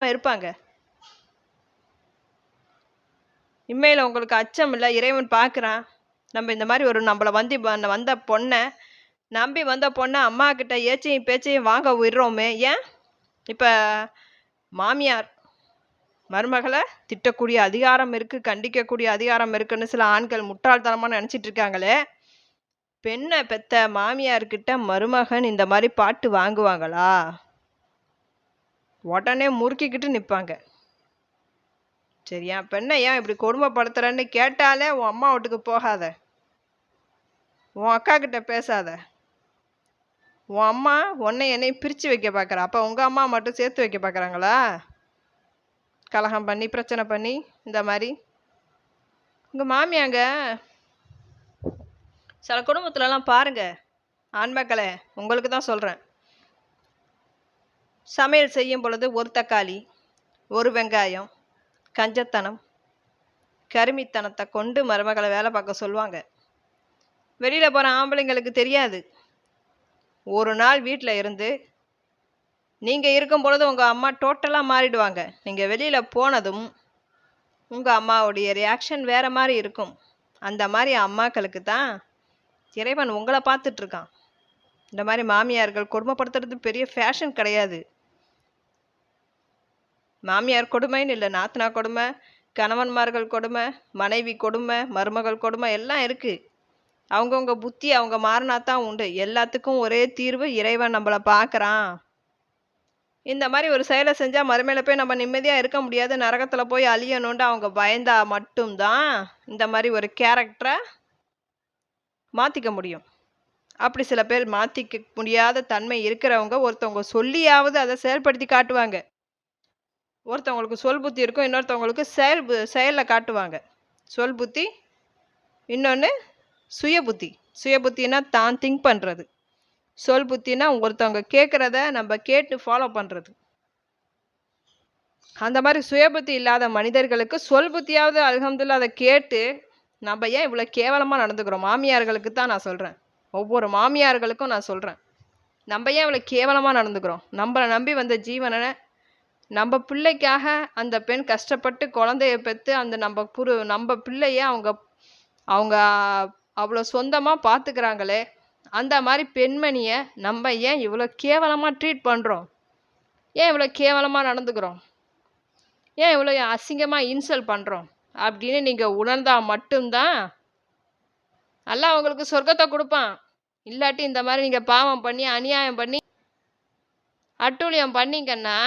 இருப்பாங்க. இம்மையில் உங்களுக்கு அச்சம் இல்லை இறைவன் பார்க்குறான் நம்ம இந்த மாதிரி ஒரு நம்மளை வந்து வந்த பொண்ணை நம்பி வந்த பொண்ணை அம்மா கிட்ட ஏச்சையும் பேச்சையும் வாங்க விடுறோமே. ஏன்? இப்போ மாமியார் மருமகளை திட்டக்கூடிய அதிகாரம் இருக்கு கண்டிக்கக்கூடிய அதிகாரம் இருக்குன்னு சில ஆண்கள் முட்டாள்தனமா நினைச்சிட்டு இருக்காங்களே. பெண்ணை பெத்த மாமியார்கிட்ட மருமகன் இந்த மாதிரி பாட்டு வாங்குவாங்களா? உடனே முறுக்கிக்கிட்டு நிற்பாங்க சரியா பெண்ணை ஏன் இப்படி கொடுமைப்படுத்துறேன்னு கேட்டாலே உன் அம்மா வீட்டுக்கு போகாத. உன் அக்கா கிட்ட பேசாத. உன் அம்மா உன்னை என்னை பிரித்து வைக்க பார்க்குறா அப்போ உங்கள் அம்மா மட்டும் சேர்த்து வைக்க பார்க்குறாங்களா கலகம் பண்ணி பிரச்சனை பண்ணி இந்த மாதிரி. உங்கள் மாமியாங்க சில குடும்பத்துலலாம் பாருங்கள் ஆண்மக்களே உங்களுக்கு தான் சொல்கிறேன் சமையல் செய்யும் பொழுது ஒரு தக்காளி ஒரு வெங்காயம் கஞ்சத்தனம் கருமித்தனத்தை கொண்டு மருமகளை வேலை பார்க்க சொல்லுவாங்க. வெளியில் போகிற ஆம்பளைங்களுக்கு தெரியாது. ஒரு நாள் வீட்டில் இருந்து நீங்கள் இருக்கும் பொழுது உங்கள் அம்மா டோட்டலாக மாறிடுவாங்க. நீங்கள் வெளியில் போனதும் உங்கள் அம்மாவுடைய ரியாக்ஷன் வேறு மாதிரி இருக்கும். அந்த மாதிரி அம்மாக்களுக்கு தான் இறைவன் உங்களை பார்த்துட்ருக்கான் இந்த மாதிரி மாமியார்கள் கொடுமைப்படுத்துறது பெரிய ஃபேஷன் கிடையாது. மாமியார் கொடுமைன்னு இல்லை நாத்தனா கொடுமை கணவன்மார்கள் கொடுமை மனைவி கொடுமை மருமகள் கொடுமை எல்லாம் இருக்குது அவங்கவுங்க புத்தி அவங்க மாறினா தான் உண்டு. எல்லாத்துக்கும் ஒரே தீர்வு இறைவன் நம்மளை பார்க்குறான் இந்த மாதிரி ஒரு செயலை செஞ்சால் மறுமையில போய் நம்ம நிம்மதியாக இருக்க முடியாது. நரகத்தில் போய் அழியணுன்ட்டு அவங்க பயந்தா மட்டும்தான் இந்த மாதிரி ஒரு கேரக்டரை மாற்றிக்க முடியும். அப்படி சில பேர் மாற்றிக்க முடியாத தன்மை இருக்கிறவங்க ஒருத்தவங்க சொல்லியாவது அதை செயல்படுத்தி காட்டுவாங்க. ஒருத்தவங்களுக்கு சொல் புத்தி இருக்கும் இன்னொருத்தவங்களுக்கு செயல் பு- செயலில் காட்டுவாங்க. சொல் புத்தி இன்னொன்று சுய புத்தி. சுய புத்தினா தான் திங்க் பண்ணுறது சொல் புத்தினா ஒருத்தவங்க கேட்குறத நம்ம கேட்டு ஃபாலோ பண்ணுறது அந்த மாதிரி சுய புத்தி இல்லாத மனிதர்களுக்கு சொல் புத்தியாவது அல்ஹம்துலில்லாஹ் அதை கேட்டு நம்ம ஏன் இவ்வளோ கேவலமாக நடந்துக்கிறோம்? மாமியார்களுக்கு தான் நான் சொல்கிறேன் ஒவ்வொரு மாமியார்களுக்கும் நான் சொல்கிறேன் நம்ம ஏன் இவ்வளோ கேவலமாக நடந்துக்கிறோம்? நம்மளை நம்பி வந்த ஜீவனை நம்ம பிள்ளைக்காக அந்த பெண் கஷ்டப்பட்டு குழந்தைய பெற்று அந்த நம்ம புரு நம்ம பிள்ளைய அவங்க அவங்க அவ்வளோ சொந்தமாக பார்த்துக்கிறாங்களே அந்த மாதிரி பெண்மணியை நம்ம ஏன் இவ்வளோ கேவலமாக ட்ரீட் பண்ணுறோம் ஏன் இவ்வளோ கேவலமாக நடந்துக்கிறோம்? ஏன் இவ்வளோ அசிங்கமாக இன்சல்ட் பண்ணுறோம் அப்படின்னு நீங்கள் உணர்ந்தால் மட்டும்தான் நல்லா அவங்களுக்கு சொர்க்கத்தை கொடுப்பான். இல்லாட்டி இந்த மாதிரி நீங்கள் பாவம் பண்ணி அநியாயம் பண்ணி அட்டூழியம் பண்ணிங்கன்னா